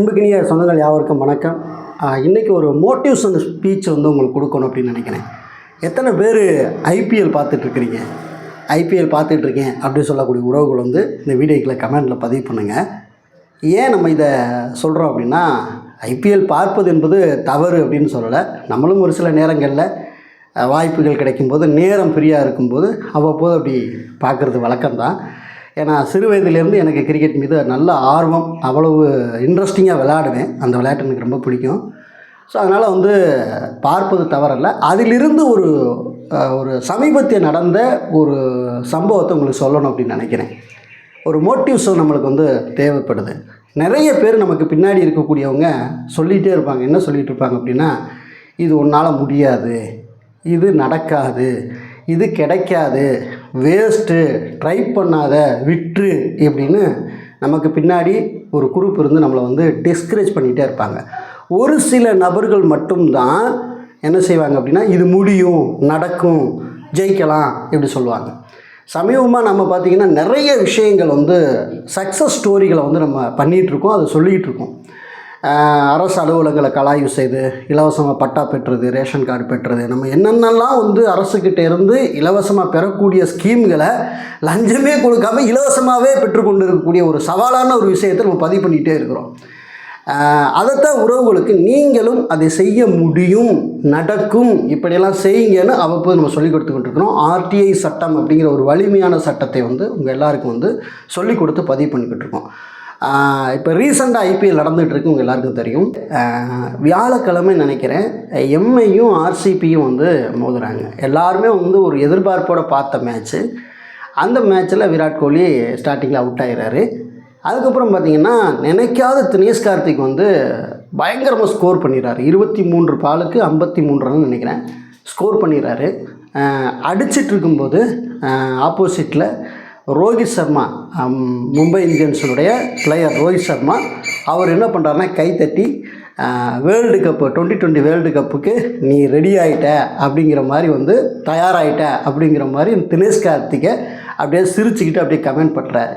அன்புக்கினிய சொந்தங்கள் யாவருக்கும் வணக்கம். இன்றைக்கி ஒரு மோட்டிவ்ஸ் ஸ்பீச் வந்து உங்களுக்கு கொடுக்கணும் அப்படின்னு நினைக்கிறேன். எத்தனை பேர் ஐபிஎல் பார்த்துட்ருக்குறீங்க? ஐபிஎல் பார்த்துட்ருக்கேன் அப்படின்னு சொல்லக்கூடிய உறவுகள் வந்து இந்த வீடியோக்களை கமெண்டில் பதிவு பண்ணுங்கள் ஏன் நம்ம இதை சொல்கிறோம் அப்படின்னா ஐபிஎல் பார்ப்பது என்பது தவறு அப்படின்னு சொல்லலை. நம்மளும் ஒரு சில நேரங்களில் வாய்ப்புகள் கிடைக்கும்போது நேரம் ஃப்ரீயாக இருக்கும்போது அவ்வப்போது அப்படி பார்க்குறது வழக்கம்தான். ஏன்னா சிறு வயதிலேருந்து எனக்கு கிரிக்கெட் மீது நல்ல ஆர்வம் அவ்வளவு இன்ட்ரெஸ்டிங்காக விளையாடுவேன். அந்த விளையாட்டு எனக்கு ரொம்ப பிடிக்கும். ஸோ அதனால் வந்து பார்ப்பது தவறல்ல. அதிலிருந்து ஒரு ஒரு சமீபத்திய நடந்த ஒரு சம்பவத்தை உங்களுக்கு சொல்லணும் அப்படின்னு நினைக்கிறேன். ஒரு மோட்டிவ்ஸும் நம்மளுக்கு வந்து தேவைப்படுது. நிறைய பேர் நமக்கு பின்னாடி இருக்கக்கூடியவங்க சொல்லிகிட்டே இருப்பாங்க. என்ன சொல்லிகிட்டு இருப்பாங்க அப்படின்னா இது உன்னால் முடியாது. இது நடக்காது. இது கிடைக்காது. வேஸ்ட்டு ட்ரை பண்ணாத விற்று இப்படின்னு நமக்கு பின்னாடி ஒரு குரூப் இருந்து நம்மளை வந்து டிஸ்கரேஜ் பண்ணிகிட்டே இருப்பாங்க. ஒரு சில நபர்கள் மட்டும்தான் என்ன செய்வாங்க அப்படின்னா இது முடியும் நடக்கும் ஜெயிக்கலாம் இப்படி சொல்லுவாங்க. சமீபமாக நம்ம பார்த்திங்கன்னா நிறைய விஷயங்கள் வந்து சக்ஸஸ் ஸ்டோரிகளை வந்து நம்ம பண்ணிகிட்டு இருக்கோம் அதை சொல்லிகிட்டு இருக்கோம். அரசு அலுவலகங்களை கலாய்வு செய்து இலவசமாக பட்டா பெற்றது ரேஷன் கார்டு பெற்றது நம்ம என்னென்னலாம் வந்து அரசுக்கிட்ட இருந்து இலவசமாக பெறக்கூடிய ஸ்கீம்களை லஞ்சமே கொடுக்காம இலவசமாகவே பெற்றுக்கொண்டு இருக்கக்கூடிய ஒரு சவாலான ஒரு விஷயத்தை நம்ம பதிவு பண்ணிகிட்டே இருக்கிறோம். அதைத்தான் உறவுகளுக்கு நீங்களும் அதை செய்ய முடியும் நடக்கும் இப்படியெல்லாம் செய்யுங்கன்னு அவ்வப்போது நம்ம சொல்லிக் கொடுத்துக்கிட்டு இருக்கிறோம் ஆர்டிஐ சட்டம் அப்படிங்கிற ஒரு வலிமையான சட்டத்தை வந்து உங்கள் எல்லாருக்கும் வந்து சொல்லிக் கொடுத்து பதிவு பண்ணிக்கிட்டு இருக்கோம். இப்போ ரீசெண்டாக ஐபிஎல் நடந்துகிட்டு இருக்கு உங்கள் எல்லாருக்கும் தெரியும். வியாழக்கிழமை நினைக்கிறேன் எம்ஐயும் ஆர்சிபியும் வந்து மோதுறாங்க. எல்லாருமே வந்து ஒரு எதிர்பார்ப்போடு பார்த்த மேட்ச்சு அந்த மேட்ச்சில் விராட் கோலி ஸ்டார்டிங்கில் அவுட் ஆகிறாரு அதுக்கப்புறம் பார்த்தீங்கன்னா நினைக்காத தினேஷ் கார்த்திக் வந்து பயங்கரமாக ஸ்கோர் பண்ணிடுறாரு இருபத்தி மூன்று பாலுக்கு ஐம்பத்தி மூணு ரன் நினைக்கிறேன் ஸ்கோர் பண்ணிடுறாரு அடிச்சிட்டு இருக்கும்போது ஆப்போசிட்டில் ரோஹித் சர்மா மும்பை இந்தியன்ஸுடைய பிளேயர் ரோஹித் சர்மா அவர் என்ன பண்ணுறாருன்னா கைத்தட்டி world cup twenty twenty world கப்புக்கு நீ ரெடி ஆகிட்ட அப்படிங்கிற மாதிரி வந்து தயாராகிட்ட அப்படிங்கிற மாதிரி தினேஷ் கார்த்திகை அப்படியே சிரிச்சுக்கிட்டு அப்படியே கமெண்ட் பண்ணுறாரு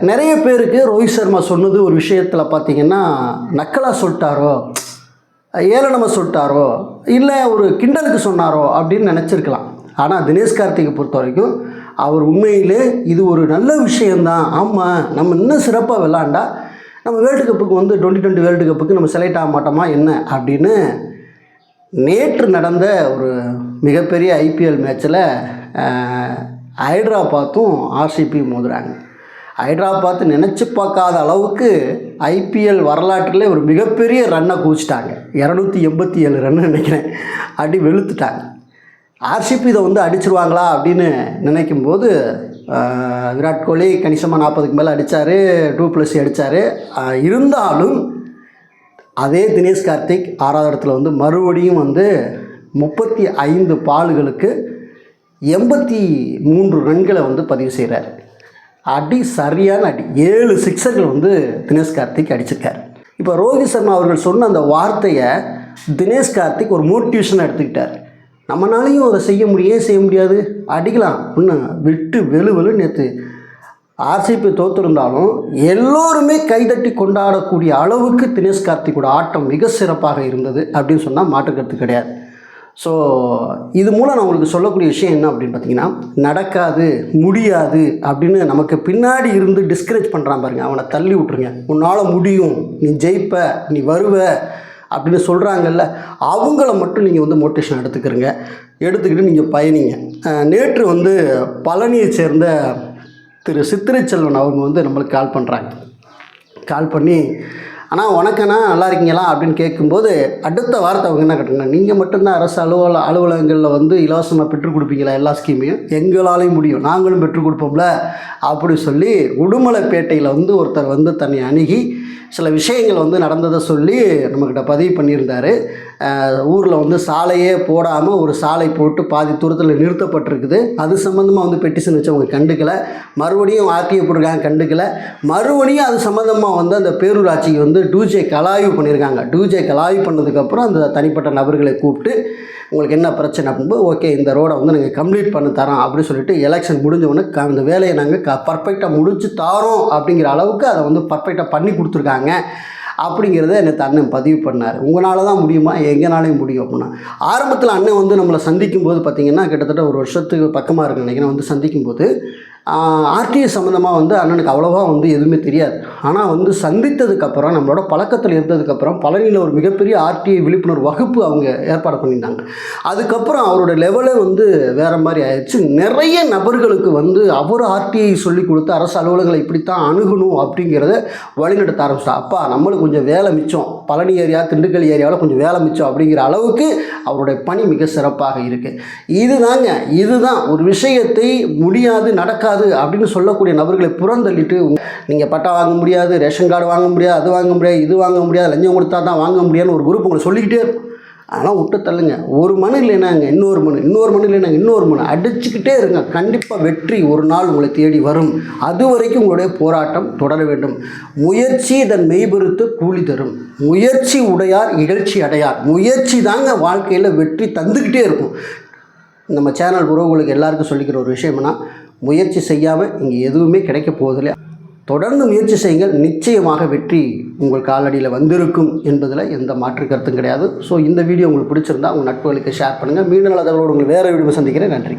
நிறைய பேருக்கு ரோஹித் சர்மா சொன்னது ஒரு விஷயத்தில் பார்த்தீங்கன்னா நக்கலாக சொல்லிட்டாரோ ஏளனமாக சொல்லிட்டாரோ இல்லை ஒரு கிண்டலுக்கு சொன்னாரோ அப்படின்னு நினச்சிருக்கலாம். ஆனால் தினேஷ் கார்த்திகை பொறுத்த வரைக்கும் அவர் உண்மையிலே இது ஒரு நல்ல விஷயந்தான் ஆமாம் நம்ம இன்னும் சிறப்பாக விளாண்டா நம்ம வேர்ல்டு கப்புக்கு வந்து டுவெண்ட்டி டுவெண்ட்டி வேர்ல்டு கப்புக்கு நம்ம செலக்ட் ஆக மாட்டோமா என்ன அப்படின்னு நேற்று நடந்த ஒரு மிகப்பெரிய ஐபிஎல் மேட்ச்சில் ஹைட்ராபாத்தும் ஆர்சிபி மோதுறாங்க. ஹைட்ராபாத் நினச்சி பார்க்காத அளவுக்கு ஐபிஎல் வரலாற்றிலே ஒரு மிகப்பெரிய ரன்னை குவிச்சிட்டாங்க. இரநூத்தி எண்பத்தி ஏழு ரன்னு நினைக்கிறேன். அப்படி வெளுத்துட்டாங்க. ஆர்சிபி இதை வந்து அடிச்சிருவாங்களா அப்படின்னு நினைக்கும்போது விராட் கோலி கணிசமாக நாற்பதுக்கு மேலே அடித்தார் டூ ப்ளஸ் அடித்தார் இருந்தாலும் அதே தினேஷ் கார்த்திக் ஆறாவது இடத்துல வந்து மறுபடியும் வந்து முப்பத்தி ஐந்து பால்களுக்கு எண்பத்தி மூன்று ரன்களை வந்து பதிவு செய்கிறார் அடி சரியான அடி. ஏழு சிக்ஸர்கள் வந்து தினேஷ் கார்த்திக் அடிச்சிருக்கார். இப்போ ரோஹித் சர்மா அவர்கள் சொன்ன அந்த வார்த்தையை தினேஷ் கார்த்திக் ஒரு மோட்டிவேஷனாக எடுத்துக்கிட்டார். நம்மளாலையும் அதை செய்ய முடியும். செய்ய முடியாது? அடிக்கலாம். இன்னும் விட்டு வெளு வெளு நேற்று ஆர்சிபி தோற்றிருந்தாலும் எல்லோருமே கைதட்டி கொண்டாடக்கூடிய அளவுக்கு தினேஷ் கார்த்திகோட ஆட்டம் மிக சிறப்பாக இருந்தது அப்படின்னு சொன்னால் மாற்றுக்கருத்து கிடையாது. ஸோ இது மூலம் நான் உங்களுக்கு சொல்லக்கூடிய விஷயம் என்ன அப்படின்னு பார்த்தீங்கன்னா நடக்காது முடியாது அப்படின்னு நமக்கு பின்னாடி இருந்து டிஸ்கரேஜ் பண்ணுறான் பாருங்க. அவனை தள்ளி விட்ருங்க உன்னால் முடியும். நீ ஜெயிப்ப நீ வருவ. அப்படின்னு சொல்கிறாங்கல்ல அவங்கள மட்டும் நீங்கள் வந்து மோட்டிவேஷன் எடுத்துக்கிறங்க. எடுத்துக்கிட்டு நீங்கள் பயணிங்க. நேற்று வந்து பழனியை சேர்ந்த திரு சித்திரைச்செல்வன் அவங்க வந்து நம்மளுக்கு கால் பண்ணுறாங்க கால் பண்ணி ஆனால் உனக்கண்ணா நல்லா இருக்கீங்களா? அப்படின்னு கேட்கும்போது அடுத்த வாரத்தை அவங்க என்ன கேட்டாங்க நீங்கள் மட்டும்தான் அரசு அலுவல அலுவலகங்களில் வந்து இலவசமாக பெற்றுக் கொடுப்பீங்களா எல்லா ஸ்கீமையும் எங்களாலையும் முடியும். நாங்களும் பெற்றுக் கொடுப்போம்ல? அப்படி சொல்லி உடுமலைப்பேட்டையில் வந்து ஒருத்தர் வந்து தன்னை அணுகி சில விஷயங்கள் வந்து நடந்ததை சொல்லி நம்மக்கிட்ட பதிவு பண்ணியிருந்தார். ஊரில் வந்து சாலையே போடாமல் ஒரு சாலை போட்டு பாதி தூரத்தில் நிறுத்தப்பட்டிருக்குது. அது சம்மந்தமாக வந்து பெட்டிஷன் வச்சவங்க கண்டுக்கலை. மறுபடியும் ஆர்டிஐ போட்டிருக்காங்க கண்டுக்கலை. மறுபடியும் அது சம்மந்தமாக வந்து அந்த பேரூராட்சிக்கு வந்து டூஜே கலாய்வு பண்ணியிருக்காங்க டூஜே கலாய்வு பண்ணதுக்கப்புறம் அந்த தனிப்பட்ட நபர்களை கூப்பிட்டு உங்களுக்கு என்ன பிரச்சனை? அப்படின்போது ஓகே இந்த ரோடை வந்து நாங்கள் கம்ப்ளீட் பண்ணி தரோம் அப்படின்னு சொல்லிட்டு எலெக்ஷன் முடிஞ்சவொடனே க- அந்த வேலையை நாங்கள் க பர்ஃபெக்டாக முடிச்சு தாரோம் அப்படிங்கிற அளவுக்கு அதை வந்து பர்ஃபெக்டாக பண்ணி கொடுத்துருக்காங்க. அப்படிங்கிறத எனக்கு அண்ணன் பதிவு பண்ணார். உங்களால் தான் முடியுமா? எங்கனாலையும் முடியும் அப்படின்னா. ஆரம்பத்தில் அண்ணன் வந்து நம்மளை சந்திக்கும் போது பார்த்திங்கன்னா கிட்டத்தட்ட ஒரு வருஷத்துக்கு பக்கமாக இருக்கு நினைக்கிறேன். வந்து சந்திக்கும் போது ஆர்டிஐ சம்மந்தமாக வந்து அண்ணனுக்கு அவ்வளோவா வந்து எதுவுமே தெரியாது. ஆனால் வந்து சந்தித்ததுக்கப்புறம் நம்மளோட பழக்கத்தில் இருந்ததுக்கப்புறம் பழனியில் ஒரு மிகப்பெரிய ஆர்டிஐ விழிப்புணர்வு வகுப்பு அவங்க ஏற்பாடு பண்ணியிருந்தாங்க. அதுக்கப்புறம் அவரோட லெவலே வந்து வேறு மாதிரி ஆயிடுச்சு. நிறைய நபர்களுக்கு வந்து அவர் ஆர்டிஐ சொல்லி கொடுத்து அரசு அலுவலகங்களை இப்படித்தான் அணுகணும் அப்படிங்கிறத வழிநடத்த ஆரம்பிச்சிட்டா. அப்பா நம்மளுக்கு கொஞ்சம் வேலை மிச்சம். பழனி ஏரியா திண்டுக்கல் ஏரியாவில் கொஞ்சம் வேலை மிச்சம் அப்படிங்கிற அளவுக்கு அவருடைய பணி மிக சிறப்பாக இருக்குது இதுதாங்க இதுதான் ஒரு விஷயத்தை முடியாது நடக்காது அப்படின்னு சொல்லக்கூடிய நபர்களை புறந்தள்ளிட்டு நீங்கள் பட்டா வாங்க முடியாது ரேஷன் கார்டு வாங்க முடியாது அது வாங்க முடியாது இது வாங்க முடியாது லஞ்சம் கொடுத்தா தான் வாங்க முடியாதுன்னு ஒரு குரூப் உங்களை சொல்லிக்கிட்டே இருக்கும். ஆனால் விட்டு தள்ளுங்க. ஒரு மனு இல்லைனாங்க இன்னொரு மனு இன்னொரு மனு இல்லைனாங்க இன்னொரு மனு. அடிச்சுக்கிட்டே இருங்க. கண்டிப்பாக வெற்றி ஒரு நாள் உங்களை தேடி வரும். அது வரைக்கும் உங்களுடைய போராட்டம் தொடர வேண்டும். முயற்சி தன் மெய்பெருத்து கூலி தரும். முயற்சி உடையார் இகழ்ச்சி அடையார். முயற்சி தாங்க வாழ்க்கையில் வெற்றி தந்துக்கிட்டே இருக்கும். நம்ம சேனல் உறவுகளுக்கு எல்லாருக்கும் சொல்லிக்கிற ஒரு விஷயம்னா முயற்சி செய்யாமல் இங்கே எதுவுமே கிடைக்க போவதில்லை. தொடர்ந்து முயற்சி செய்யுங்கள். நிச்சயமாக வெற்றி உங்கள் காலடியில் வந்திருக்கும் என்பதில் எந்த மாற்று கருத்தும் கிடையாது. ஸோ இந்த வீடியோ உங்களுக்கு பிடிச்சிருந்தா உங்கள் நட்புகளுக்கு ஷேர் பண்ணுங்கள் மீண்டும் நல்ல தகவலோடு உங்களை வேறு வீடியோ சந்திக்கிறேன். நன்றி.